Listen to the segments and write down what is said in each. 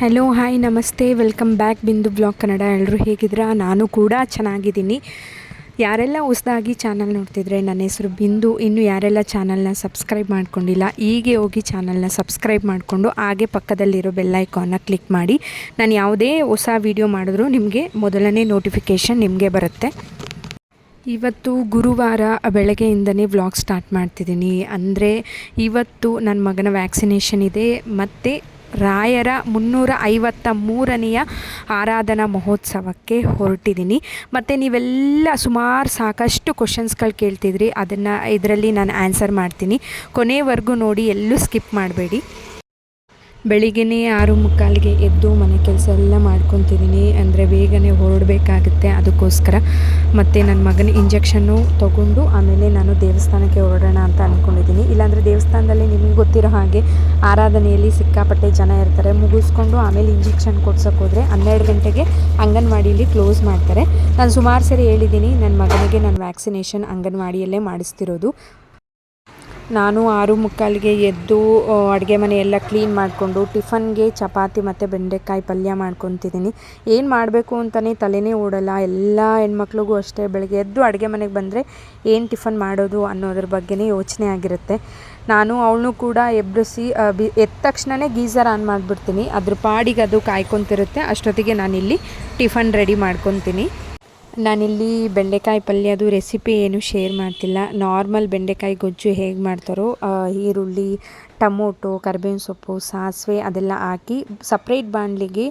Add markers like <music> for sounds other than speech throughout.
Hello hi namaste. Welcome back Bindu blog Kannada ಎಲ್ಲರೂ ಹೇಗಿದ್ದೀರಾ? ನಾನು ಕೂಡ ಚೆನ್ನಾಗಿದ್ದೀನಿ. ಯಾರೆಲ್ಲ ಹೊಸದಾಗಿ ಚಾನಲ್ ನೋಡ್ತಿದ್ರೆ ನನ್ನ ಹೆಸರು ಬಿಂದು ಇನ್ನು ಯಾರೆಲ್ಲ ಚಾನಲ್ನ ಸಬ್ಸ್ಕ್ರೈಬ್ ಮಾಡ್ಕೊಂಡಿಲ್ಲ, ಹೀಗೆ ಹೋಗಿ ಚಾನಲ್ನ ಸಬ್ಸ್ಕ್ರೈಬ್ ಮಾಡಿಕೊಂಡು ಹಾಗೆ ಪಕ್ಕದಲ್ಲಿರೋ ಬೆಲ್ಲೈಕಾನ್ನ ಕ್ಲಿಕ್ ಮಾಡಿ. ನಾನು ಯಾವುದೇ ಹೊಸ ವೀಡಿಯೋ ಮಾಡಿದ್ರೂ ನಿಮಗೆ ಮೊದಲನೇ ನೋಟಿಫಿಕೇಷನ್ ನಿಮಗೆ ಬರುತ್ತೆ. ಇವತ್ತು ಗುರುವಾರ ಬೆಳಗ್ಗೆಯಿಂದನೇ ವ್ಲಾಗ್ ಸ್ಟಾರ್ಟ್ ಮಾಡ್ತಿದ್ದೀನಿ. ಅಂದರೆ ಇವತ್ತು ನನ್ನ ಮಗನ ವ್ಯಾಕ್ಸಿನೇಷನ್ ಇದೆ, ಮತ್ತು ರಾಯರ ಮುನ್ನೂರ ಐವತ್ತ ಮೂರನೆಯ ಆರಾಧನಾ ಮಹೋತ್ಸವಕ್ಕೆ ಹೊರಟಿದ್ದೀನಿ. ಮತ್ತು ನೀವೆಲ್ಲ ಸುಮಾರು ಸಾಕಷ್ಟು ಕ್ವಶನ್ಸ್ಗಳು ಕೇಳ್ತಿದ್ರಿ. ಅದನ್ನು ಇದರಲ್ಲಿ ನಾನು ಆನ್ಸರ್ ಮಾಡ್ತೀನಿ. ಕೊನೆವರೆಗೂ ನೋಡಿ ಎಲ್ಲೂ ಸ್ಕಿಪ್ ಮಾಡಬೇಡಿ. ಬೆಳಿಗ್ಗೆನೇ ಆರು ಮುಕ್ಕಾಲಿಗೆ ಎದ್ದು ಮನೆ ಕೆಲಸ ಎಲ್ಲ ಮಾಡ್ಕೊತಿದ್ದೀನಿ ಅಂದರೆ ಬೇಗನೆ ಹೊರಡಬೇಕಾಗುತ್ತೆ ಅದಕ್ಕೋಸ್ಕರ. ಮತ್ತು ನನ್ನ ಮಗನ ಇಂಜೆಕ್ಷನ್ನು ತಗೊಂಡು ಆಮೇಲೆ ನಾನು ದೇವಸ್ಥಾನಕ್ಕೆ ಹೊರಡೋಣ ಅಂತ ಅಂದ್ಕೊಂಡಿದ್ದೀನಿ ಇಲ್ಲಾಂದರೆ ದೇವಸ್ಥಾನದಲ್ಲಿ ನಿಮಗೆ ಗೊತ್ತಿರೋ ಹಾಗೆ ಆರಾಧನೆಯಲ್ಲಿ ಸಿಕ್ಕಾಪಟ್ಟೆ ಜನ ಇರ್ತಾರೆ. ಮುಗಿಸ್ಕೊಂಡು ಆಮೇಲೆ ಇಂಜೆಕ್ಷನ್ ಕೊಡ್ಸೋಕೆ ಹೋದರೆ ಹನ್ನೆರಡು ಗಂಟೆಗೆ ಅಂಗನವಾಡಿಯಲ್ಲಿ ಕ್ಲೋಸ್ ಮಾಡ್ತಾರೆ. ನಾನು ಸುಮಾರು ಸರಿ ಹೇಳಿದ್ದೀನಿ ನನ್ನ ಮಗನಿಗೆ ನಾನು ವ್ಯಾಕ್ಸಿನೇಷನ್ ಅಂಗನವಾಡಿಯಲ್ಲೇ ಮಾಡಿಸ್ತಿರೋದು. ನಾನು ಆರು ಮುಕ್ಕಾಲಿಗೆ ಎದ್ದು ಅಡುಗೆ ಮನೆ ಎಲ್ಲ ಕ್ಲೀನ್ ಮಾಡಿಕೊಂಡು, ಟಿಫನ್ಗೆ ಚಪಾತಿ ಮತ್ತು ಬೆಂಡೆಕಾಯಿ ಪಲ್ಯ ಮಾಡ್ಕೊತಿದ್ದೀನಿ ಏನು ಮಾಡಬೇಕು ಅಂತಲೇ ತಲೆನೇ ಓಡಲ್ಲ. ಎಲ್ಲ ಹೆಣ್ಮಕ್ಳಿಗೂ ಅಷ್ಟೇ, ಬೆಳಗ್ಗೆ ಎದ್ದು ಅಡುಗೆ ಮನೆಗೆ ಬಂದರೆ ಏನು ಟಿಫನ್ ಮಾಡೋದು ಅನ್ನೋದ್ರ ಬಗ್ಗೆನೇ ಯೋಚನೆ ಆಗಿರುತ್ತೆ. ನಾನು ಅವಳನ್ನೂ ಕೂಡ ಎಬ್ಬರಿಸಿ ಬಿ, ಎದ್ದ ತಕ್ಷಣವೇ ಗೀಝರ್ ಆನ್ ಮಾಡಿಬಿಡ್ತೀನಿ. ಅದ್ರ ಪಾಡಿಗೆ ಅದು ಕಾಯ್ಕೊತಿರುತ್ತೆ. ಅಷ್ಟೊತ್ತಿಗೆ ನಾನಿಲ್ಲಿ ಟಿಫನ್ ರೆಡಿ ಮಾಡ್ಕೊತೀನಿ. ನಾನಿಲ್ಲಿ ಬೆಂಡೆಕಾಯಿ ಪಲ್ಯದು ರೆಸಿಪಿ ಏನು ಶೇರ್ ಮಾಡ್ತಿಲ್ಲ. ನಾರ್ಮಲ್ ಬೆಂಡೆಕಾಯಿ ಗೊಜ್ಜು ಹೇಗೆ ಮಾಡ್ತಾರೋ ಈರುಳ್ಳಿ ಟಮೋಟೊ, ಕರ್ಬೇವಿನ ಸೊಪ್ಪು, ಸಾಸಿವೆ ಅದೆಲ್ಲ ಹಾಕಿ ಸಪ್ರೇಟ್ ಬಾಣಲಿಗೆ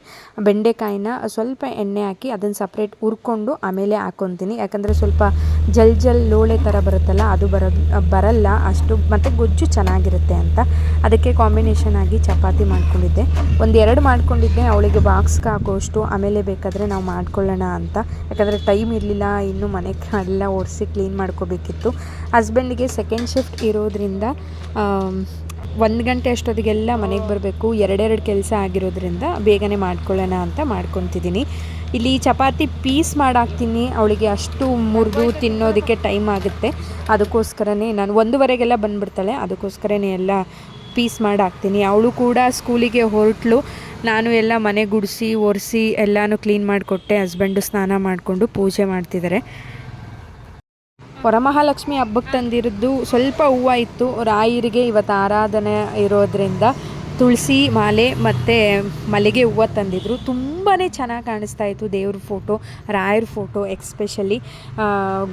ಬೆಂಡೆಕಾಯಿನ ಸ್ವಲ್ಪ ಎಣ್ಣೆ ಹಾಕಿ ಅದನ್ನು ಸಪ್ರೇಟ್ ಹುರ್ಕೊಂಡು ಆಮೇಲೆ ಹಾಕೊತೀನಿ. ಯಾಕಂದರೆ ಸ್ವಲ್ಪ ಜಲ್ ಜಲ್ ಲೋಳೆ ಥರ ಬರುತ್ತಲ್ಲ, ಅದು ಬರ, ಬರಲ್ಲ ಅಷ್ಟು, ಮತ್ತು ಗೊಜ್ಜು ಚೆನ್ನಾಗಿರುತ್ತೆ ಅಂತ. ಅದಕ್ಕೆ ಕಾಂಬಿನೇಷನ್ ಆಗಿ ಚಪಾತಿ ಮಾಡ್ಕೊಂಡಿದ್ದೆ. ಒಂದು ಎರಡು ಮಾಡ್ಕೊಂಡಿದ್ದೆ, ಅವಳಿಗೆ ಬಾಕ್ಸ್ಗೆ ಹಾಕೋಷ್ಟು, ಆಮೇಲೆ ಬೇಕಾದರೆ ನಾವು ಮಾಡ್ಕೊಳ್ಳೋಣ ಅಂತ. ಯಾಕಂದರೆ ಟೈಮ್ ಇರಲಿಲ್ಲ, ಇನ್ನೂ ಮನೆ ಎಲ್ಲ ಒರೆಸಿ ಕ್ಲೀನ್ ಮಾಡ್ಕೋಬೇಕಿತ್ತು. ಹಸ್ಬೆಂಡಿಗೆ ಸೆಕೆಂಡ್ ಶಿಫ್ಟ್ ಇರೋದ್ರಿಂದ ಒಂದು ಗಂಟೆ ಅಷ್ಟೊತ್ತಿಗೆಲ್ಲ ಮನೆಗೆ ಬರಬೇಕು. ಎರಡೆರಡು ಕೆಲಸ ಆಗಿರೋದ್ರಿಂದ ಬೇಗನೆ ಮಾಡ್ಕೊಳ್ಳೋಣ ಅಂತ ಮಾಡ್ಕೊತಿದ್ದೀನಿ. ಇಲ್ಲಿ ಚಪಾತಿ ಪೀಸ್ ಮಾಡಾಕ್ತೀನಿ. ಅವಳಿಗೆ ಅಷ್ಟು ಮುರಿದು ತಿನ್ನೋದಕ್ಕೆ ಟೈಮ್ ಆಗುತ್ತೆ. ಅದಕ್ಕೋಸ್ಕರನೇ ನಾನು ಒಂದೂವರೆಗೆಲ್ಲ ಬಂದುಬಿಡ್ತಾಳೆ. ಅದಕ್ಕೋಸ್ಕರನೇ ಎಲ್ಲ ಪೀಸ್ ಮಾಡಿ ಹಾಕ್ತೀನಿ ಅವಳು ಕೂಡ ಸ್ಕೂಲಿಗೆ ಹೊರಟ್ಲು. ನಾನು ಎಲ್ಲ ಮನೆ ಗುಡಿಸಿ, ಒರೆಸಿ ಎಲ್ಲನೂ ಕ್ಲೀನ್ ಮಾಡಿಕೊಟ್ಟೆ. ಹಸ್ಬೆಂಡು ಸ್ನಾನ ಮಾಡಿಕೊಂಡು ಪೂಜೆ ಮಾಡ್ತಿದ್ದಾರೆ ವರಮಹಾಲಕ್ಷ್ಮಿ ಹಬ್ಬಕ್ಕೆ ತಂದಿರೋದು ಸ್ವಲ್ಪ ಹೂವು ಇತ್ತು. ರಾಯರಿಗೆ ಇವತ್ತು ಆರಾಧನೆ ಇರೋದ್ರಿಂದ ತುಳಸಿ ಮಾಲೆ ಮತ್ತು ಮಲ್ಲಿಗೆ ಹೂವು ತಂದಿದ್ರು. ತುಂಬಾ ಚೆನ್ನಾಗಿ ಕಾಣಿಸ್ತಾ ಇತ್ತು ದೇವ್ರ ಫೋಟೋ, ರಾಯರ ಫೋಟೋ ಎಕ್ಸ್ಪೆಷಲಿ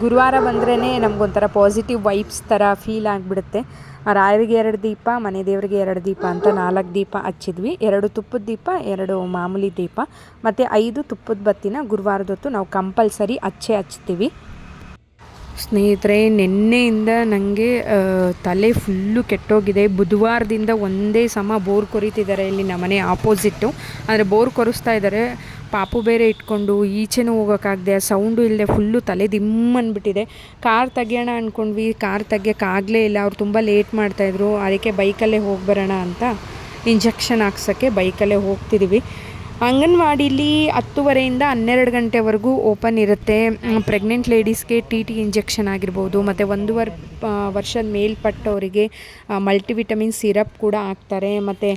ಗುರುವಾರ ಬಂದ್ರೇ ನಮಗೊಂಥರ ಪಾಸಿಟಿವ್ ವೈಬ್ಸ್ ಥರ ಫೀಲ್ ಆಗಿಬಿಡುತ್ತೆ. ರಾಯರಿಗೆ ಎರಡು ದೀಪ, ಮನೆ ದೇವರಿಗೆ ಎರಡು ದೀಪ ಅಂತ ನಾಲ್ಕು ದೀಪ ಹಚ್ಚಿದ್ವಿ. ಎರಡು ತುಪ್ಪದ ದೀಪ, ಎರಡು ಮಾಮೂಲಿ ದೀಪ. ಮತ್ತು ಐದು ತುಪ್ಪದ ಬತ್ತಿನ ಗುರುವಾರದೊತ್ತು ನಾವು ಕಂಪಲ್ಸರಿ ಹಚ್ಚೆ ಹಚ್ತೀವಿ. ಸ್ನೇಹಿತರೆ, ನಿನ್ನೆಯಿಂದ ನನಗೆ ತಲೆ ಫುಲ್ಲು ಕೆಟ್ಟೋಗಿದೆ. ಬುಧವಾರದಿಂದ ಒಂದೇ ಸಮ ಬೋರ್ ಕೊರಿತಿದ್ದಾರೆ ಇಲ್ಲಿ ನಮ್ಮನೆ ಆಪೋಸಿಟ್ಟು ಅಂದರೆ ಬೋರ್ ಕೊರಿಸ್ತಾ ಇದ್ದಾರೆ. ಪಾಪು ಬೇರೆ ಇಟ್ಕೊಂಡು ಈಚೆನೂ ಹೋಗೋಕ್ಕಾಗದೆ ಸೌಂಡು ಇಲ್ಲದೆ ಫುಲ್ಲು ತಲೆ ದಿಮ್ ಅಂದ್ಬಿಟ್ಟಿದೆ ಕಾರ್ ತೆಗಿಯೋಣ ಅಂದ್ಕೊಂಡ್ವಿ ಕಾರ್ ತೆಗಿಯೋಕ್ಕಾಗಲೇ ಇಲ್ಲ. ಅವ್ರು ತುಂಬ ಲೇಟ್ ಮಾಡ್ತಾಯಿದ್ರು ಅದಕ್ಕೆ ಬೈಕಲ್ಲೇ ಹೋಗಿ ಬರೋಣ ಅಂತ ಇಂಜೆಕ್ಷನ್ ಹಾಕ್ಸೋಕ್ಕೆ ಬೈಕಲ್ಲೇ ಹೋಗ್ತಿದ್ದೀವಿ ಅಂಗನವಾಡೀಲಿ ಹತ್ತುವರೆಯಿಂದ ಹನ್ನೆರಡು ಗಂಟೆವರೆಗೂ ಓಪನ್ ಇರುತ್ತೆ. ಪ್ರೆಗ್ನೆಂಟ್ ಲೇಡೀಸ್ಗೆ ಟಿ ಟಿ ಇಂಜೆಕ್ಷನ್ ಆಗಿರ್ಬೋದು, ಮತ್ತು ಒಂದೂವರೆ ವರ್ಷದ ಮೇಲ್ಪಟ್ಟವರಿಗೆ ಮಲ್ಟಿವಿಟಮಿನ್ ಸಿರಪ್ ಕೂಡ ಹಾಕ್ತಾರೆ. ಮತ್ತು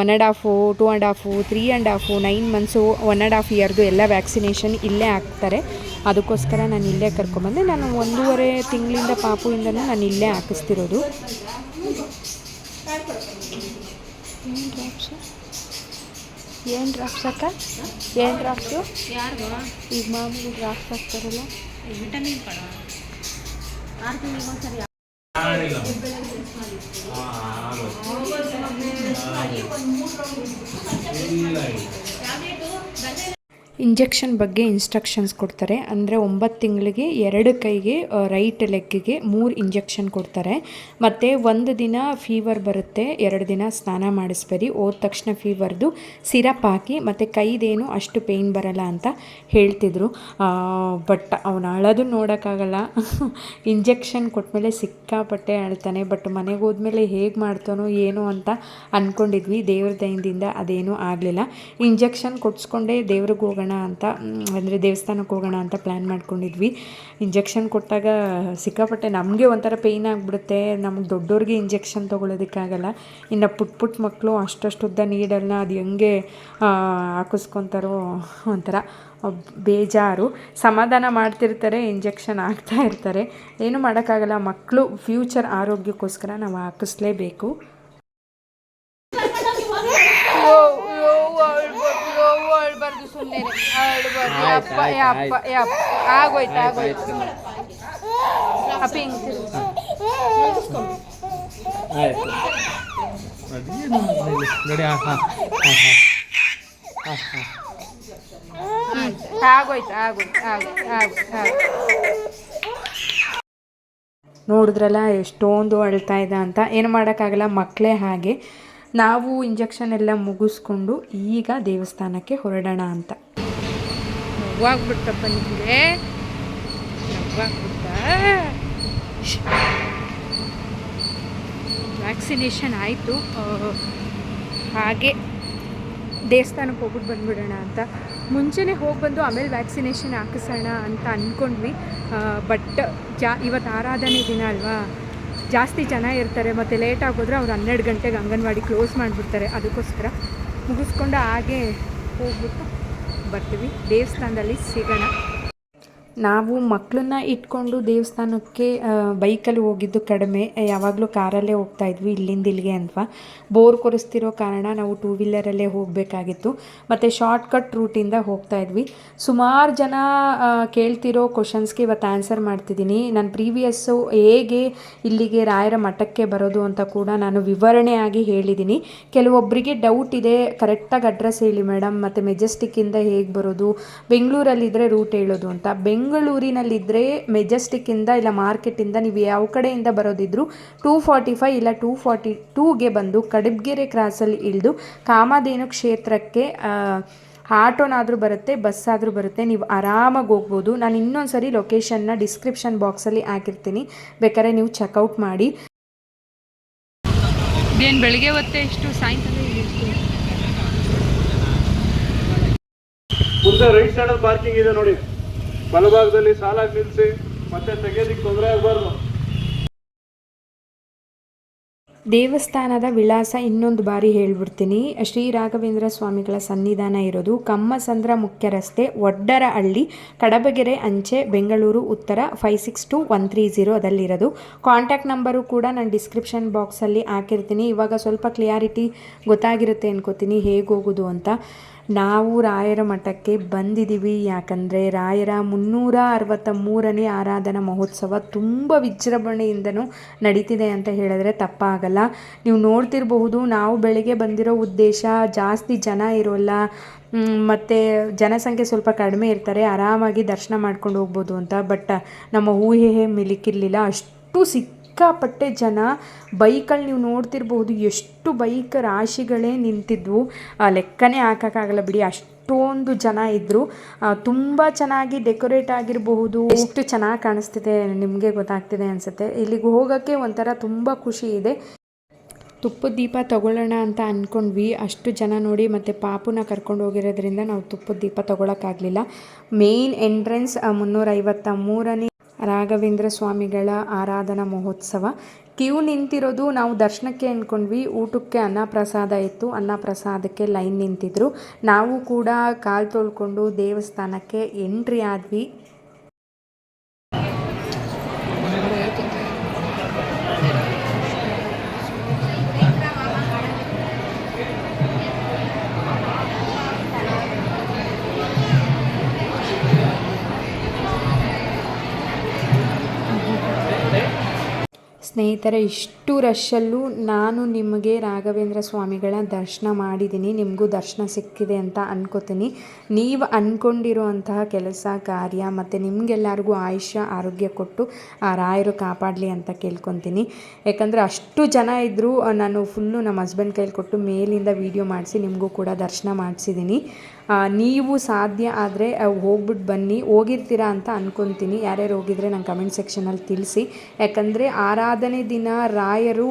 one and half two and half three and half nine months one and half ಇಯರ್ದು ಎಲ್ಲ ವ್ಯಾಕ್ಸಿನೇಷನ್ ಇಲ್ಲೇ ಹಾಕ್ತಾರೆ. ಅದಕ್ಕೋಸ್ಕರ ನಾನು ಇಲ್ಲೇ ಕರ್ಕೊಂಬಂದೆ. ನಾನು ಒಂದೂವರೆ ತಿಂಗಳಿಂದ ಪಾಪುಯಿಂದನೂ ನಾನು ಇಲ್ಲೇ ಹಾಕಿಸ್ತಿರೋದು. ಏನು ಡ್ರಾಪ್ಸ್ ಅಕ್ಕ ಏನು ಡ್ರಾಪ್ಸು ಯಾರು ಈಗ ಮಾಮೂಲಿ ಡ್ರಾಪ್ಸ್ ಹಾಕ್ತಾರಲ್ಲ. ವಿಟಮಿನ್ ಕಡ ಆರು ತಿಂಗಳಿಗೆ ಒಂದ್ಸರಿ ಇಂಜೆಕ್ಷನ್ ಬಗ್ಗೆ ಇನ್ಸ್ಟ್ರಕ್ಷನ್ಸ್ ಕೊಡ್ತಾರೆ. ಅಂದರೆ ಒಂಬತ್ತು ತಿಂಗಳಿಗೆ ಎರಡು ಕೈಗೆ ರೈಟ್ ಲೆಗ್ಗಿಗೆ ಮೂರು ಇಂಜೆಕ್ಷನ್ ಕೊಡ್ತಾರೆ. ಮತ್ತು ಒಂದು ದಿನ ಫೀವರ್ ಬರುತ್ತೆ, ಎರಡು ದಿನ ಸ್ನಾನ ಮಾಡಿಸ್ಬೇಡಿ. ಹೋದ ತಕ್ಷಣ ಫೀವರ್ದು ಸಿರಪ್ ಹಾಕಿ, ಮತ್ತು ಕೈದೇನು ಅಷ್ಟು ಪೇಯ್ನ್ ಬರಲ್ಲ ಅಂತ ಹೇಳ್ತಿದ್ರು. ಬಟ್ ಅವನು ಅಳೋದು ನೋಡೋಕ್ಕಾಗಲ್ಲ. ಇಂಜೆಕ್ಷನ್ <laughs> ಕೊಟ್ಟಮೇಲೆ ಸಿಕ್ಕಾಪಟ್ಟೆ ಅಳ್ತಾನೆ. ಬಟ್ ಮನೆಗೆ ಹೋದ್ಮೇಲೆ ಹೇಗೆ ಮಾಡ್ತಾನೋ ಏನೋ ಅಂತ ಅಂದ್ಕೊಂಡಿದ್ವಿ ದೇವ್ರ ದಯದಿಂದ ಅದೇನೂ ಆಗಲಿಲ್ಲ. ಇಂಜೆಕ್ಷನ್ ಕೊಡಿಸ್ಕೊಂಡೇ ದೇವ್ರಿಗೆ ಹೋಗೋಣ ಹೋಗೋಣ ಅಂತ ಅಂದರೆ ದೇವಸ್ಥಾನಕ್ಕೆ ಹೋಗೋಣ ಅಂತ ಪ್ಲ್ಯಾನ್ ಮಾಡ್ಕೊಂಡಿದ್ವಿ. ಇಂಜೆಕ್ಷನ್ ಕೊಟ್ಟಾಗ ಸಿಕ್ಕಾಪಟ್ಟೆ ನಮಗೆ ಒಂಥರ ಪೇಯ್ನ್ ಆಗಿಬಿಡುತ್ತೆ. ನಮ್ಗೆ ದೊಡ್ಡೋರಿಗೆ ಇಂಜೆಕ್ಷನ್ ತೊಗೊಳೋದಕ್ಕಾಗಲ್ಲ. ಇನ್ನು ಪುಟ್ ಪುಟ್ ಮಕ್ಕಳು ಅಷ್ಟಷ್ಟುದ್ದ ನೀಡಲ್ನ, ಅದು ಹೆಂಗೆ ಹಾಕಿಸ್ಕೊತಾರೋ ಒಂಥರ ಬೇಜಾರು. ಸಮಾಧಾನ ಮಾಡ್ತಿರ್ತಾರೆ ಇಂಜೆಕ್ಷನ್ ಹಾಕ್ತಾ ಇರ್ತಾರೆ. ಏನು ಮಾಡೋಕ್ಕಾಗಲ್ಲ ಮಕ್ಕಳು ಫ್ಯೂಚರ್ ಆರೋಗ್ಯಕ್ಕೋಸ್ಕರ ನಾವು ಹಾಕಿಸ್ಲೇಬೇಕು. ಅಳ್ಬಾರ್ದು ಯಪ್ಪ ಯಪ್ಪ ಆಗೋಯ್ತು ಆಗೋಯ್ತು. ಅಪ್ಪ ಹಿಂಗ್. ಆಯ್ತು. ಅದೇನು? ನೋಡಿ ಹಾಂ ಹಾಂ ಹಾಂ ಹಾಂ ಆಗೋಯ್ತು ಆಗೋಯ್ತು ಆಗೋಯ್ತು ಆಗೋಯ್ತು ನೋಡಿದ್ರಲ್ಲ ಎಷ್ಟೊಂದು ಅಳ್ತಾ ಇದೆ ಅಂತ. ಏನು ಮಾಡೋಕ್ಕಾಗಲ್ಲ ಮಕ್ಕಳೇ ಹಾಗೆ. ನಾವು ಇಂಜೆಕ್ಷನ್ ಎಲ್ಲ ಮುಗಿಸ್ಕೊಂಡು ಈಗ ದೇವಸ್ಥಾನಕ್ಕೆ ಹೊರಡೋಣ ಅಂತ. ನೋವಾಗ್ಬಿಡ್ತಪ್ಪ ನಿಮಗೆ. ನೋವಾಗ್ಬಿಡ್ತ? ವ್ಯಾಕ್ಸಿನೇಷನ್ ಆಯಿತು. ಹಾಗೆ ದೇವಸ್ಥಾನಕ್ಕೆ ಹೋಗ್ಬಿಟ್ಟು ಬಂದ್ಬಿಡೋಣ ಅಂತ. ಮುಂಚೆನೇ ಹೋಗಿ ಬಂದು ಆಮೇಲೆ ವ್ಯಾಕ್ಸಿನೇಷನ್ ಹಾಕಿಸೋಣ ಅಂತ ಅಂದ್ಕೊಂಡ್ವಿ ಬಟ್ ಜಾ, ಇವತ್ತು ಆರಾಧನೆ ದಿನ ಅಲ್ವಾ? ಜಾಸ್ತಿ ಜನ ಇರ್ತಾರೆ, ಮತ್ತು ಲೇಟ್ ಆಗೋದ್ರೆ ಅವ್ರು ಹನ್ನೆರಡು ಗಂಟೆಗೆ ಅಂಗನವಾಡಿ ಕ್ಲೋಸ್ ಮಾಡಿಬಿಡ್ತಾರೆ. ಅದಕ್ಕೋಸ್ಕರ ಮುಗಿಸ್ಕೊಂಡು ಹಾಗೆ ಹೋಗ್ಬಿಟ್ಟು ಬರ್ತೀವಿ. ದೇವಸ್ಥಾನದಲ್ಲಿ ಸಿಗೋಣ. ನಾವು ಮಕ್ಕಳನ್ನ ಇಟ್ಕೊಂಡು ದೇವಸ್ಥಾನಕ್ಕೆ ಬೈಕಲ್ಲಿ ಹೋಗಿದ್ದು ಕಡಿಮೆ. ಯಾವಾಗಲೂ ಕಾರಲ್ಲೇ ಹೋಗ್ತಾ ಇದ್ವಿ, ಇಲ್ಲಿಂದ ಇಲ್ಲಿಗೆ ಅಥವಾ ಬೋರ್ ಕೊರಿಸ್ತಿರೋ ಕಾರಣ ನಾವು ಟೂ ವೀಲರಲ್ಲೇ ಹೋಗಬೇಕಾಗಿತ್ತು. ಮತ್ತು ಶಾರ್ಟ್ಕಟ್ ರೂಟಿಂದ ಹೋಗ್ತಾ ಇದ್ವಿ. ಸುಮಾರು ಜನ ಕೇಳ್ತಿರೋ ಕ್ವಶನ್ಸ್ಗೆ ಇವತ್ತು ಆನ್ಸರ್ ಮಾಡ್ತಿದ್ದೀನಿ. ನಾನು ಪ್ರೀವಿಯಸ್ಸು ಹೇಗೆ ಇಲ್ಲಿಗೆ ರಾಯರ ಮಠಕ್ಕೆ ಬರೋದು ಅಂತ ಕೂಡ ನಾನು ವಿವರಣೆಯಾಗಿ ಹೇಳಿದ್ದೀನಿ. ಕೆಲವೊಬ್ಬರಿಗೆ ಡೌಟ್ ಇದೆ ಕರೆಕ್ಟಾಗಿ ಅಡ್ರೆಸ್ ಹೇಳಿ ಮೇಡಮ್ ಮತ್ತು ಮೆಜೆಸ್ಟಿಕ್ಕಿಂದ ಹೇಗೆ ಬರೋದು ಬೆಂಗಳೂರಲ್ಲಿದ್ದರೆ ರೂಟ್ ಹೇಳೋದು ಅಂತ. ಬೆಂಗಳೂರಿನಲ್ಲಿದ್ದರೆ ಮೆಜೆಸ್ಟಿಕ್ಕಿಂದ ಇಲ್ಲ ಮಾರ್ಕೆಟಿಂದ ನೀವು ಯಾವ ಕಡೆಯಿಂದ ಬರೋದಿದ್ರು ಟೂ ಫಾರ್ಟಿ ಫೈವ್ ಇಲ್ಲ ಟೂ ಫಾರ್ಟಿ ಟೂಗೆ ಬಂದು ಕಡಬ್ಗೆರೆ ಕ್ರಾಸಲ್ಲಿ ಇಳಿದು ಕಾಮಧೇನು ಕ್ಷೇತ್ರಕ್ಕೆ ಆ, ಆಟೋನಾದರೂ ಬರುತ್ತೆ ಬಸ್ ಆದರೂ ಬರುತ್ತೆ ನೀವು ಆರಾಮಾಗಿ ಹೋಗ್ಬೋದು. ನಾನು ಇನ್ನೊಂದು ಸರಿ ಲೊಕೇಶನ್ನ ಡಿಸ್ಕ್ರಿಪ್ಷನ್ ಬಾಕ್ಸಲ್ಲಿ ಹಾಕಿರ್ತೀನಿ. ಬೇಕಾದ್ರೆ ನೀವು ಚೆಕ್ಔಟ್ ಮಾಡಿ. ಏನು ಬೆಳಿಗ್ಗೆ ಹೊತ್ತೆ ಎಷ್ಟು ಸಾಯಂಕಾಲ ಮುಂದೆ ರೈಟ್ ಸೈಡ್ ಅಲ್ಲಿ ಪಾರ್ಕಿಂಗ್ ಇದೆ ನೋಡಿ. ಬಲಭಾಗದಲ್ಲಿ ಸಾಲಾಗಿ ನಿಲ್ಲಿಸಿ ಮತ್ತೆ ತೆಗೆಯೋದಿಕ್ಕೆ ತೊಂದರೆ ಆಗಬಾರ್ದು. ದೇವಸ್ಥಾನದ ವಿಳಾಸ ಇನ್ನೊಂದು ಬಾರಿ ಹೇಳ್ಬಿಡ್ತೀನಿ. ಶ್ರೀ ರಾಘವೇಂದ್ರ ಸ್ವಾಮಿಗಳ ಸನ್ನಿಧಾನ ಇರೋದು ಕಮ್ಮಸಂದ್ರ ಮುಖ್ಯ ರಸ್ತೆ ಒಡ್ಡರಹಳ್ಳಿ ಕಡಬಗೆರೆ, ಅಂಚೆ, ಬೆಂಗಳೂರು, ಉತ್ತರ five six two one three zero ಅದಲ್ಲಿರೋದು contact number ಕೂಡ ನಾನು ಡಿಸ್ಕ್ರಿಪ್ಷನ್ ಬಾಕ್ಸಲ್ಲಿ ಹಾಕಿರ್ತೀನಿ. ಇವಾಗ ಸ್ವಲ್ಪ ಕ್ಲಿಯಾರಿಟಿ ಗೊತ್ತಾಗಿರುತ್ತೆ ಅನ್ಕೋತೀನಿ ಹೇಗೆ ಹೋಗೋದು ಅಂತ. ನಾವು ರಾಯರ ಮಠಕ್ಕೆ ಬಂದಿದ್ದೀವಿ ಯಾಕಂದರೆ ರಾಯರ ಮುನ್ನೂರ ಅರವತ್ತ ಮೂರನೇ ಆರಾಧನಾ ಮಹೋತ್ಸವ ತುಂಬ ವಿಜೃಂಭಣೆಯಿಂದನೂ ನಡೀತಿದೆ ಅಂತ ಹೇಳಿದ್ರೆ ತಪ್ಪಾಗಲ್ಲ. ನೀವು ನೋಡ್ತಿರಬಹುದು, ನಾವು ಬೆಳಿಗ್ಗೆ ಬಂದಿರೋ ಉದ್ದೇಶ ಜಾಸ್ತಿ ಜನ ಇರೋಲ್ಲ. ಮತ್ತು ಜನಸಂಖ್ಯೆ ಸ್ವಲ್ಪ ಕಡಿಮೆ ಇರ್ತಾರೆ, ಆರಾಮಾಗಿ ದರ್ಶನ ಮಾಡ್ಕೊಂಡು ಹೋಗ್ಬೋದು ಅಂತ. ಬಟ್ ನಮ್ಮ ಊಹೆ ಮಿಲಿಕಿರಲಿಲ್ಲ. ಅಷ್ಟು ಸಿಕ್ಕಾಪಟ್ಟೆ ಜನ ಬೈಕಲ್ಲಿ ನೀವು ನೋಡ್ತಿರ್ಬಹುದು ಎಷ್ಟು ಬೈಕ್ ರಾಶಿಗಳೇ ನಿಂತಿದ್ವು. ಲೆಕ್ಕನೇ ಹಾಕೋಕ್ಕಾಗಲ್ಲ ಬಿಡಿ. ಅಷ್ಟೊಂದು ಜನ ಇದ್ದರು ತುಂಬ ಚೆನ್ನಾಗಿ ಡೆಕೋರೇಟ್ ಆಗಿರಬಹುದು. ಎಷ್ಟು ಚೆನ್ನಾಗಿ ಕಾಣಿಸ್ತಿದೆ ನಿಮಗೆ ಗೊತ್ತಾಗ್ತಿದೆ ಅನಿಸುತ್ತೆ. ಇಲ್ಲಿಗೆ ಹೋಗೋಕ್ಕೆ ಒಂಥರ ತುಂಬ ಖುಷಿ ಇದೆ. ತುಪ್ಪದ ದೀಪ ತಗೊಳ್ಳೋಣ ಅಂತ ಅಂದ್ಕೊಂಡ್ವಿ ಅಷ್ಟು ಜನ ನೋಡಿ ಮತ್ತು ಪಾಪುನ ಕರ್ಕೊಂಡು ಹೋಗಿರೋದ್ರಿಂದ ನಾವು ತುಪ್ಪದ ದೀಪ ತಗೊಳಕ್ಕಾಗಲಿಲ್ಲ. ಮೇಯ್ನ್ ಎಂಟ್ರೆನ್ಸ್, ಮುನ್ನೂರೈವತ್ತ ಮೂರನೇ ರಾಘವೇಂದ್ರ ಸ್ವಾಮಿಗಳ ಆರಾಧನಾ ಮಹೋತ್ಸವ. ಕ್ಯೂ ನಿಂತಿರೋದು ನಾವು ದರ್ಶನಕ್ಕೆ ಅಂದ್ಕೊಂಡ್ವಿ. ಊಟಕ್ಕೆ ಅನ್ನ ಪ್ರಸಾದ ಇತ್ತು. ಅನ್ನ ಪ್ರಸಾದಕ್ಕೆ ಲೈನ್ ನಿಂತಿದ್ರು. ನಾವು ಕೂಡ ಕಾಲು ತೊಳ್ಕೊಂಡು ದೇವಸ್ಥಾನಕ್ಕೆ ಎಂಟ್ರಿ ಆದ್ವಿ. ಸ್ನೇಹಿತರೆ, ಇಷ್ಟು ರಶ್ಶಲ್ಲೂ ನಾನು ನಿಮಗೆ ರಾಘವೇಂದ್ರ ಸ್ವಾಮಿಗಳ ದರ್ಶನ ಮಾಡಿದ್ದೀನಿ, ನಿಮಗೂ ದರ್ಶನ ಸಿಕ್ಕಿದೆ ಅಂತ ಅನ್ಕೋತೀನಿ. ನೀವು ಅಂದ್ಕೊಂಡಿರುವಂತಹ ಕೆಲಸ, ಕಾರ್ಯ ಮತ್ತು ನಿಮಗೆಲ್ಲರಿಗೂ ಆಯುಷ್ಯ, ಆರೋಗ್ಯ ಕೊಟ್ಟು ಆ ರಾಯರು ಕಾಪಾಡಲಿ ಅಂತ ಕೇಳ್ಕೊತೀನಿ. ಯಾಕಂದರೆ ಅಷ್ಟು ಜನ ಇದ್ದರೂ ನಾನು ಫುಲ್ಲು ನಮ್ಮ ಹಸ್ಬೆಂಡ್ ಕೈಲಿ ಕೊಟ್ಟು ಮೇಲಿಂದ ವೀಡಿಯೋ ಮಾಡಿಸಿ ನಿಮಗೂ ಕೂಡ ದರ್ಶನ ಮಾಡಿಸಿದ್ದೀನಿ. ನೀವು ಸಾಧ್ಯ ಆದರೆ ಹೋಗ್ಬಿಟ್ಟು ಬನ್ನಿ, ಹೋಗಿರ್ತೀರಾ ಅಂತ ಅಂದ್ಕೊತೀನಿ ಯಾರ್ಯಾರು ಹೋಗಿದ್ರೆ ನಂಗೆ ಕಮೆಂಟ್ ಸೆಕ್ಷನಲ್ಲಿ ತಿಳಿಸಿ. ಯಾಕಂದರೆ ಆರಾಧನೆ ದಿನ ರಾಯರು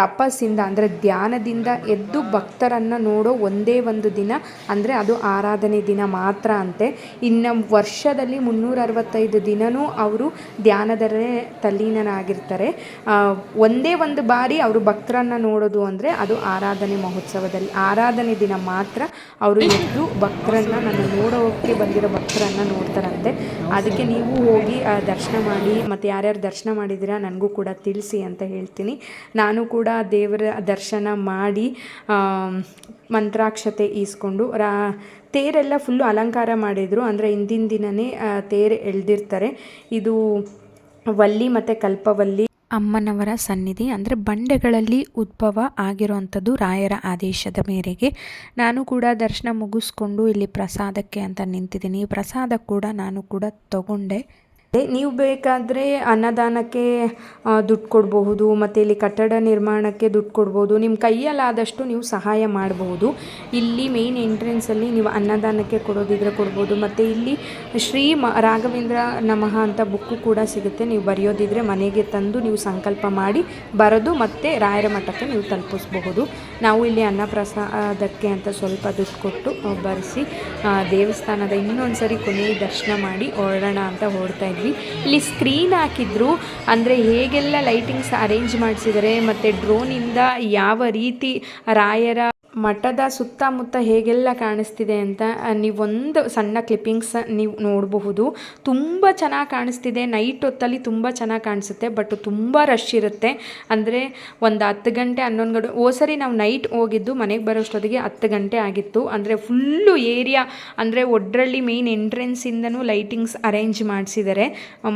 ತಪಸ್ಸಿಂದ, ಅಂದರೆ ಧ್ಯಾನದಿಂದ ಎದ್ದು ಭಕ್ತರನ್ನು ನೋಡೋ ಒಂದೇ ಒಂದು ದಿನ, ಅಂದರೆ ಅದು ಆರಾಧನೆ ದಿನ ಮಾತ್ರ ಅಂತೆ. ಇನ್ನು ವರ್ಷದಲ್ಲಿ ಮುನ್ನೂರ ಅರವತ್ತೈದು ದಿನವೂ ಅವರು ಧ್ಯಾನದರೇ ತಲ್ಲೀನರಾಗಿರ್ತಾರೆ. ಒಂದೇ ಒಂದು ಬಾರಿ ಅವರು ಭಕ್ತರನ್ನು ನೋಡೋದು ಅಂದರೆ ಅದು ಆರಾಧನೆ ಮಹೋತ್ಸವದಲ್ಲಿ. ಆರಾಧನೆ ದಿನ ಮಾತ್ರ ಅವರು ಎದ್ದು ಭಕ್ತರನ್ನು, ನನ್ನ ನೋಡೋಕ್ಕೆ ಬಂದಿರೋ ಭಕ್ತರನ್ನು ನೋಡ್ತಾರಂತೆ. ಅದಕ್ಕೆ ನೀವು ಹೋಗಿ ದರ್ಶನ ಮಾಡಿ, ಮತ್ತು ಯಾರ್ಯಾರು ದರ್ಶನ ಮಾಡಿದ್ದೀರಾ ನನಗೂ ಕೂಡ ತಿಳಿಸಿ ಅಂತ ಹೇಳ್ತೀನಿ. ನಾನು ಕೂಡ ದೇವರ ದರ್ಶನ ಮಾಡಿ ಮಂತ್ರಾಕ್ಷತೆ ಈಸ್ಕೊಂಡು, ರಾ, ತೇರೆಲ್ಲ ಫುಲ್ಲು ಅಲಂಕಾರ ಮಾಡಿದರು. ಅಂದರೆ ಹಿಂದಿನ ದಿನವೇ ತೇರು ಎಳೆದಿರ್ತಾರೆ. ಇದು ವಲ್ಲಿ ಮತ್ತು ಕಲ್ಪವಲ್ಲಿ. ಅಮ್ಮನವರ ಸನ್ನಿಧಿ, ಅಂದರೆ ಬಂಡೆಗಳಲ್ಲಿ ಉದ್ಭವ ಆಗಿರುವಂಥದ್ದು ರಾಯರ ಆದೇಶದ ಮೇರೆಗೆ. ನಾನು ಕೂಡ ದರ್ಶನ ಮುಗಿಸ್ಕೊಂಡು ಇಲ್ಲಿ ಪ್ರಸಾದಕ್ಕೆ ಅಂತ ನಿಂತಿದ್ದೀನಿ. ಪ್ರಸಾದ ಕೂಡ ನಾನು ಕೂಡ ತಗೊಂಡೆ. ನೀವು ಬೇಕಾದರೆ ಅನ್ನದಾನಕ್ಕೆ ದುಡ್ಡು ಕೊಡಬಹುದು, ಮತ್ತು ಇಲ್ಲಿ ಕಟ್ಟಡ ನಿರ್ಮಾಣಕ್ಕೆ ದುಡ್ಡು ಕೊಡ್ಬೋದು ನಿಮ್ಮ ಕೈಯಲ್ಲಾದಷ್ಟು ನೀವು ಸಹಾಯ ಮಾಡಬಹುದು. ಇಲ್ಲಿ ಮೇಯ್ನ್ ಎಂಟ್ರೆನ್ಸಲ್ಲಿ ನೀವು ಅನ್ನದಾನಕ್ಕೆ ಕೊಡೋದಿದ್ರೆ ಕೊಡ್ಬೋದು. ಮತ್ತು ಇಲ್ಲಿ ಶ್ರೀ ಮ, ರಾಘವೇಂದ್ರ ನಮಃ ಅಂತ ಬುಕ್ಕು ಕೂಡ ಸಿಗುತ್ತೆ. ನೀವು ಬರೆಯೋದಿದ್ರೆ ಮನೆಗೆ ತಂದು ನೀವು ಸಂಕಲ್ಪ ಮಾಡಿ ಬರೋದು ಮತ್ತು ರಾಯರ ಮಠಕ್ಕೆ ನೀವು ತಲುಪಿಸ್ಬಹುದು. ನಾವು ಇಲ್ಲಿ ಅನ್ನಪ್ರಸಾದಕ್ಕೆ ಅಂತ ಸ್ವಲ್ಪ ದುಡ್ಡು ಕೊಟ್ಟು ಬರೆಸಿ ದೇವಸ್ಥಾನದ ಇನ್ನೊಂದು ಸರಿ ಕೊನೆಯ ದರ್ಶನ ಮಾಡಿ ಹೊರಡೋಣ ಅಂತ ಹೊರಡ್ತಾ ಇದ್ವಿ. ಇಲ್ಲಿ ಸ್ಕ್ರೀನ್ ಹಾಕಿದ್ರು ಅಂದರೆ ಹೇಗೆಲ್ಲ ಲೈಟಿಂಗ್ಸ್ ಅರೇಂಜ್ ಮಾಡಿಸಿದ್ದಾರೆ ಮತ್ತು ಡ್ರೋನಿಂದ ಯಾವ ರೀತಿ ರಾಯರ ಮಠದ ಸುತ್ತಮುತ್ತ ಹೇಗೆಲ್ಲ ಕಾಣಿಸ್ತಿದೆ ಅಂತ ನೀವೊಂದು ಸಣ್ಣ ಕ್ಲಿಪ್ಪಿಂಗ್ಸ್ ನೀವು ನೋಡಬಹುದು. ತುಂಬ ಚೆನ್ನಾಗಿ ಕಾಣಿಸ್ತಿದೆ. ನೈಟ್ ಹೊತ್ತಲ್ಲಿ ತುಂಬ ಚೆನ್ನಾಗಿ ಕಾಣಿಸುತ್ತೆ ಬಟ್ ತುಂಬ ರಶ್ ಇರುತ್ತೆ. ಅಂದರೆ ಒಂದು ಹತ್ತು ಗಂಟೆ, ಹನ್ನೊಂದು ಗಂಟೆ, ಓ ಸರಿ ನಾವು ನೈಟ್ ಹೋಗಿದ್ದು, ಮನೆಗೆ ಬರೋಷ್ಟೊತ್ತಿಗೆ ಹತ್ತು ಗಂಟೆ ಆಗಿತ್ತು. ಅಂದರೆ ಫುಲ್ಲು ಏರಿಯಾ ಅಂದರೆ ಒಡ್ರಳ್ಳಿ ಮೇನ್ ಎಂಟ್ರೆನ್ಸಿಂದನೂ ಲೈಟಿಂಗ್ಸ್ ಅರೇಂಜ್ ಮಾಡಿಸಿದ್ದಾರೆ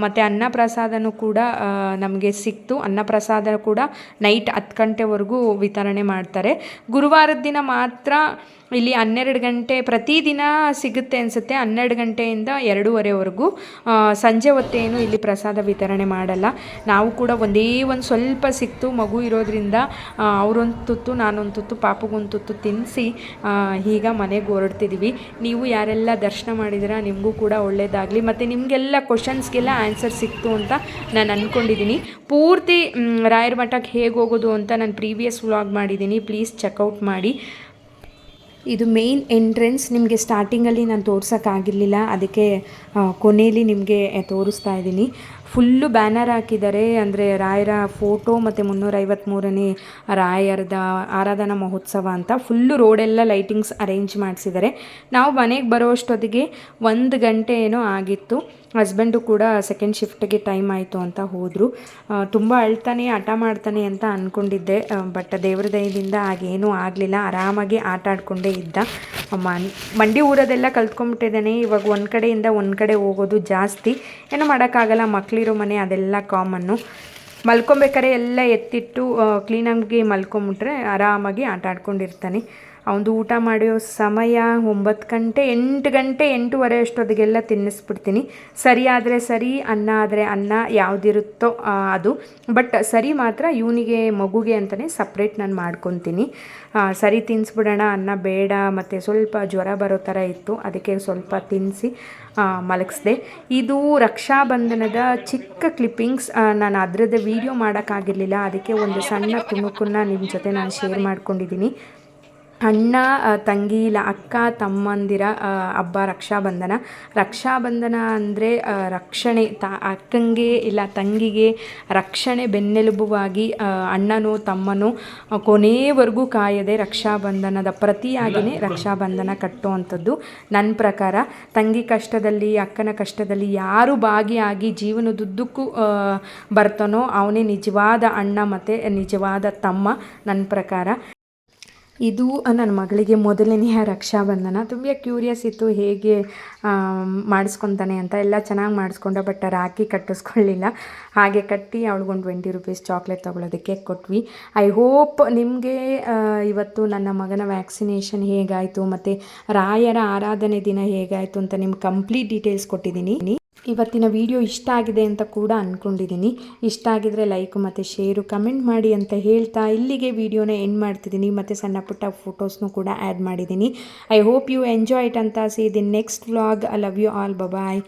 ಮತ್ತು ಅನ್ನಪ್ರಸಾದನೂ ಕೂಡ ನಮಗೆ ಸಿಕ್ತು. ಅನ್ನಪ್ರಸಾದ ಕೂಡ ನೈಟ್ ಹತ್ತು ಗಂಟೆವರೆಗೂ ವಿತರಣೆ ಮಾಡ್ತಾರೆ. ಗುರುವಾರದ ದಿನ ಮಾತ್ರ ಇಲ್ಲಿ ಹನ್ನೆರಡು ಗಂಟೆ ಪ್ರತಿದಿನ ಸಿಗುತ್ತೆ ಅನಿಸುತ್ತೆ. ಹನ್ನೆರಡು ಗಂಟೆಯಿಂದ ಎರಡೂವರೆವರೆಗೂ ಸಂಜೆ ಹೊತ್ತೇನು ಇಲ್ಲಿ ಪ್ರಸಾದ ವಿತರಣೆ ಮಾಡಲ್ಲ. ನಾವು ಕೂಡ ಒಂದೇ ಒಂದು ಸ್ವಲ್ಪ ಸಿಕ್ತು, ಮಗು ಇರೋದ್ರಿಂದ ಅವರೊಂದು ತುತ್ತು, ನಾನೊಂದು ತುತ್ತು, ಪಾಪಗೊಂದು ತುತ್ತು ತಿನ್ನಿಸಿ ಈಗ ಮನೆಗೆ ಹೊರಡ್ತಿದ್ದೀವಿ ನೀವು ಯಾರೆಲ್ಲ ದರ್ಶನ ಮಾಡಿದಿರಾ, ನಿಮಗೂ ಕೂಡ ಒಳ್ಳೆಯದಾಗಲಿ ಮತ್ತು ನಿಮಗೆಲ್ಲ ಕ್ವಶನ್ಸ್ಗೆಲ್ಲ ಆನ್ಸರ್ ಸಿಕ್ತು ಅಂತ ನಾನು ಅಂದ್ಕೊಂಡಿದ್ದೀನಿ ಪೂರ್ತಿ ರಾಯರ ಮಠಕ್ಕೆ ಹೇಗೆ ಹೋಗೋದು ಅಂತ ನಾನು ಪ್ರೀವಿಯಸ್ ವ್ಲಾಗ್ ಮಾಡಿದ್ದೀನಿ ಪ್ಲೀಸ್ ಚೆಕ್ಔಟ್ ಮಾಡಿ. ಇದು ಮೇಯ್ನ್ ಎಂಟ್ರೆನ್ಸ್ ನಿಮಗೆ ಸ್ಟಾರ್ಟಿಂಗಲ್ಲಿ ನಾನು ತೋರ್ಸೋಕ್ಕಾಗಿರಲಿಲ್ಲ. ಅದಕ್ಕೆ ಕೊನೆಯಲ್ಲಿ ನಿಮಗೆ ತೋರಿಸ್ತಾ ಇದ್ದೀನಿ. ಫುಲ್ಲು ಬ್ಯಾನರ್ ಹಾಕಿದ್ದಾರೆ. ಅಂದರೆ ರಾಯರ ಫೋಟೋ ಮತ್ತು ಮುನ್ನೂರೈವತ್ತ್ಮೂರನೇ ರಾಯರದ ಆರಾಧನಾ ಮಹೋತ್ಸವ ಅಂತ ಫುಲ್ಲು ರೋಡೆಲ್ಲ ಲೈಟಿಂಗ್ಸ್ ಅರೇಂಜ್ ಮಾಡಿಸಿದ್ದಾರೆ. ನಾವು ಮನೆಗೆ ಬರೋ ಅಷ್ಟೊತ್ತಿಗೆ ಒಂದು ಗಂಟೆ ಏನೋ ಆಗಿತ್ತು. ಹಸ್ಬೆಂಡು ಕೂಡ ಸೆಕೆಂಡ್ ಶಿಫ್ಟ್ಗೆ ಟೈಮ್ ಆಯಿತು ಅಂತ ಹೋದರು. ತುಂಬ ಅಳ್ತಾನೆ ಆಟ ಮಾಡ್ತಾನೆ ಅಂತ ಅಂದ್ಕೊಂಡಿದ್ದೆ ಬಟ್ ದೇವ್ರ ದಯದಿಂದ ಹಾಗೇನೂ ಆಗಲಿಲ್ಲ. ಆರಾಮಾಗಿ ಆಟ ಆಡ್ಕೊಂಡೇ ಇದ್ದ. ಮನ್ ಮಂಡಿ ಊರದೆಲ್ಲ ಕಲ್ತ್ಕೊಂಡ್ಬಿಟ್ಟಿದ್ದಾನೆ. ಇವಾಗ ಒಂದು ಕಡೆಯಿಂದ ಒಂದು ಕಡೆ ಹೋಗೋದು ಜಾಸ್ತಿ. ಏನೂ ಮಾಡೋಕ್ಕಾಗಲ್ಲ. ಮಕ್ಕಳಿರೋ ಮನೆ ಅದೆಲ್ಲ ಕಾಮನ್ನು. ಮಲ್ಕೊಬೇಕಾರೆ ಎಲ್ಲ ಎತ್ತಿಟ್ಟು ಕ್ಲೀನಾಗಿ ಮಲ್ಕೊಂಬಿಟ್ರೆ ಆರಾಮಾಗಿ ಆಟ ಆಡ್ಕೊಂಡಿರ್ತಾನೆ. ಅವನದು ಊಟ ಮಾಡೋ ಸಮಯ ಒಂಬತ್ತು ಗಂಟೆ, ಎಂಟು ಗಂಟೆ, ಎಂಟೂವರೆ ಅಷ್ಟೊತ್ತಿಗೆಲ್ಲ ತಿನ್ನಿಸ್ಬಿಡ್ತೀನಿ. ಸರಿ ಆದರೆ ಸರಿ, ಅನ್ನ ಆದರೆ ಅನ್ನ, ಯಾವುದಿರುತ್ತೋ ಅದು. ಬಟ್ ಸರಿ ಮಾತ್ರ ಇವನಿಗೆ, ಮಗುಗೆ ಅಂತಲೇ ಸಪ್ರೇಟ್ ನಾನು ಮಾಡ್ಕೊತೀನಿ. ಸರಿ ತಿನ್ನಿಸ್ಬಿಡೋಣ ಅನ್ನ ಬೇಡ, ಮತ್ತು ಸ್ವಲ್ಪ ಜ್ವರ ಬರೋ ಥರ ಇತ್ತು, ಅದಕ್ಕೆ ಸ್ವಲ್ಪ ತಿನ್ನಿಸಿ ಮಲಗಿಸ್ದೆ. ಇದು ರಕ್ಷಾಬಂಧನದ ಚಿಕ್ಕ ಕ್ಲಿಪ್ಪಿಂಗ್ಸ್ ನಾನು ಅದರದ್ದು ವೀಡಿಯೋ ಮಾಡೋಕ್ಕಾಗಿರಲಿಲ್ಲ, ಅದಕ್ಕೆ ಒಂದು ಸಣ್ಣ ತುಣುಕನ್ನು ನಿಮ್ಮ ಜೊತೆ ನಾನು ಶೇರ್ ಮಾಡ್ಕೊಂಡಿದ್ದೀನಿ. ಅಣ್ಣ ತಂಗಿ ಇಲ್ಲ ಅಕ್ಕ ತಮ್ಮಂದಿರ ಹಬ್ಬ ರಕ್ಷಾಬಂಧನ. ರಕ್ಷಾಬಂಧನ ಅಂದರೆ ರಕ್ಷಣೆ. ತ ಅಕ್ಕಂಗೆ ಇಲ್ಲ ತಂಗಿಗೆ ರಕ್ಷಣೆ ಬೆನ್ನೆಲುಬುವಾಗಿ ಅಣ್ಣನೋ ತಮ್ಮನೋ ಕೊನೆಯವರೆಗೂ ಕಾಯದೆ ರಕ್ಷಾಬಂಧನದ ಪ್ರತಿಯಾಗಿಯೇ ರಕ್ಷಾಬಂಧನ ಕಟ್ಟುವಂಥದ್ದು ನನ್ನ ಪ್ರಕಾರ. ತಂಗಿ ಕಷ್ಟದಲ್ಲಿ ಅಕ್ಕನ ಕಷ್ಟದಲ್ಲಿ ಯಾರು ಭಾಗಿಯಾಗಿ ಜೀವನದುದ್ದಕ್ಕೂ ಬರ್ತಾನೋ ಅವನೇ ನಿಜವಾದ ಅಣ್ಣ ಮತ್ತು ನಿಜವಾದ ತಮ್ಮ ನನ್ನ ಪ್ರಕಾರ. ಇದು ನನ್ನ ಮಗಳಿಗೆ ಮೊದಲನೆಯ ರಕ್ಷಾಬಂಧನ. ತುಂಬ ಕ್ಯೂರಿಯಸ್ ಇತ್ತು ಹೇಗೆ ಮಾಡಿಸ್ಕೊತಾನೆ ಅಂತ. ಎಲ್ಲ ಚೆನ್ನಾಗಿ ಮಾಡಿಸ್ಕೊಂಡ ಬಟ್ ರಾಖಿ ಕಟ್ಟಿಸ್ಕೊಳ್ಳಿಲ್ಲ. ಹಾಗೆ ಕಟ್ಟಿ ಅವಳಿಗೊಂದು ಟ್ವೆಂಟಿ ರುಪೀಸ್ ಚಾಕ್ಲೇಟ್ ತೊಗೊಳೋದಕ್ಕೆ ಕೊಟ್ವಿ. ಐ ಹೋಪ್ ನಿಮಗೆ ಇವತ್ತು ನನ್ನ ಮಗನ ವ್ಯಾಕ್ಸಿನೇಷನ್ ಹೇಗಾಯಿತು, ಮತ್ತು ರಾಯರ ಆರಾಧನೆ ದಿನ ಹೇಗಾಯಿತು ಅಂತ ನಿಮ್ಗೆ ಕಂಪ್ಲೀಟ್ ಡೀಟೇಲ್ಸ್ ಕೊಟ್ಟಿದ್ದೀನಿ. ಇವತ್ತಿನ ವಿಡಿಯೋ ಇಷ್ಟ ಆಗಿದೆ ಅಂತ ಕೂಡ ಅಂದ್ಕೊಂಡಿದ್ದೀನಿ ಇಷ್ಟ ಆಗಿದ್ರೆ ಲೈಕ್ ಮತ್ತು ಶೇರು ಕಮೆಂಟ್ ಮಾಡಿ ಅಂತ ಹೇಳ್ತಾ ಇಲ್ಲಿಗೆ ವಿಡಿಯೋನ ಎಂಡ್ ಮಾಡ್ತಿದ್ದೀನಿ ಮತ್ತು ಸಣ್ಣ ಪುಟ್ಟ ಫೋಟೋಸ್ನೂ ಕೂಡ ಆ್ಯಡ್ ಮಾಡಿದ್ದೀನಿ I hope you enjoy it ಅಂತ see the next vlog I love you all bye